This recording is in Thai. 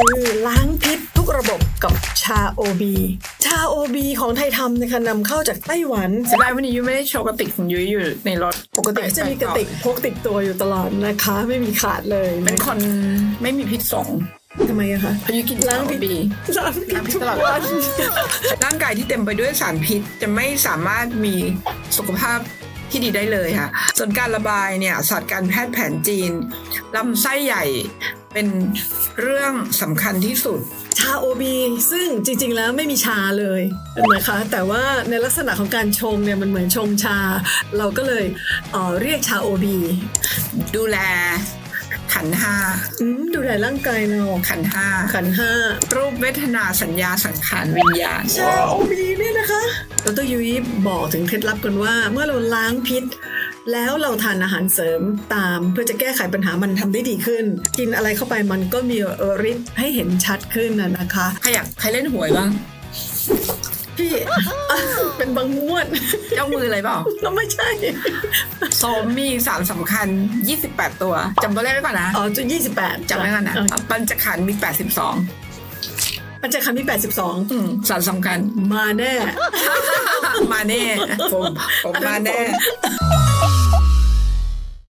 คือล้างพิษทุกระบบกับชาโอบีชาโอบีของไทยทำนะคะนำเข้าจากไต้หวันเสียดายวันนี้ยุ้ยไม่ได้โชว์กระติกของยุ้ยอยู่ในรถปกติจะมีกระติกพกติดตัวอยู่ตลอดนะคะ ไม่มีขาดเลย เป็นคนไม่มีพิษสงทำไมอะคะเพราะยุ้ยกินล้าล้างงพิษบีล้างพิษล้างพิษทุกตลอดวันร่างกายที่เต็มไปด้วยสารพิษจะไม่สามารถมีสุขภาพที่ดีได้เลยค่ะ ส่วนการระบายเนี่ยศาสตร์การแพทย์แผนจีนลำไส้ใหญ่ เป็นเรื่องสำคัญที่สุด ชาโอบีซึ่งจริง ๆ แล้วไม่มีชาเลยนะคะแต่ว่าในลักษณะของการชงเนี่ยมันเหมือนชงชา เราก็เลยเอ่อเรียกชาโอบีดูแลขันธ์ห้าอืมดูแลร่างกายเราขันธ์ห้าขันธ์ห้ารูปเวทนาสัญญาสังขารวิญญาณชาโอบีเนี่ยนะคะดรยุ้ยบอกถึงเคล็ดลับกันว่าเมื่อเราล้างพิษ แล้วเราทานอาหารเสริมตาม เพื่อจะแก้ไขปัญหามันทำได้ดีขึ้น กินอะไรเข้าไปมันก็มีฤทธิ์ให้เห็นชัดขึ้นนะนะคะใครอยากใครเล่นหวยบ้าง พี่อะเป็นบางงวดเจ้ามืออะไรเปล่าก็ไม่ใช่โสมมีสารสำคัญ 28 ตัวจำตัวเลขไว้ก่อนนะอ๋อจุดยี่สิบแปดจำไว้ก่อนนะปัญจขันธ์มี 82มันจะคำที่แปดสิบสองอืมสารสำคัญ มาแน่ มาแน่ ผมผมมาแน่อันนั้นผม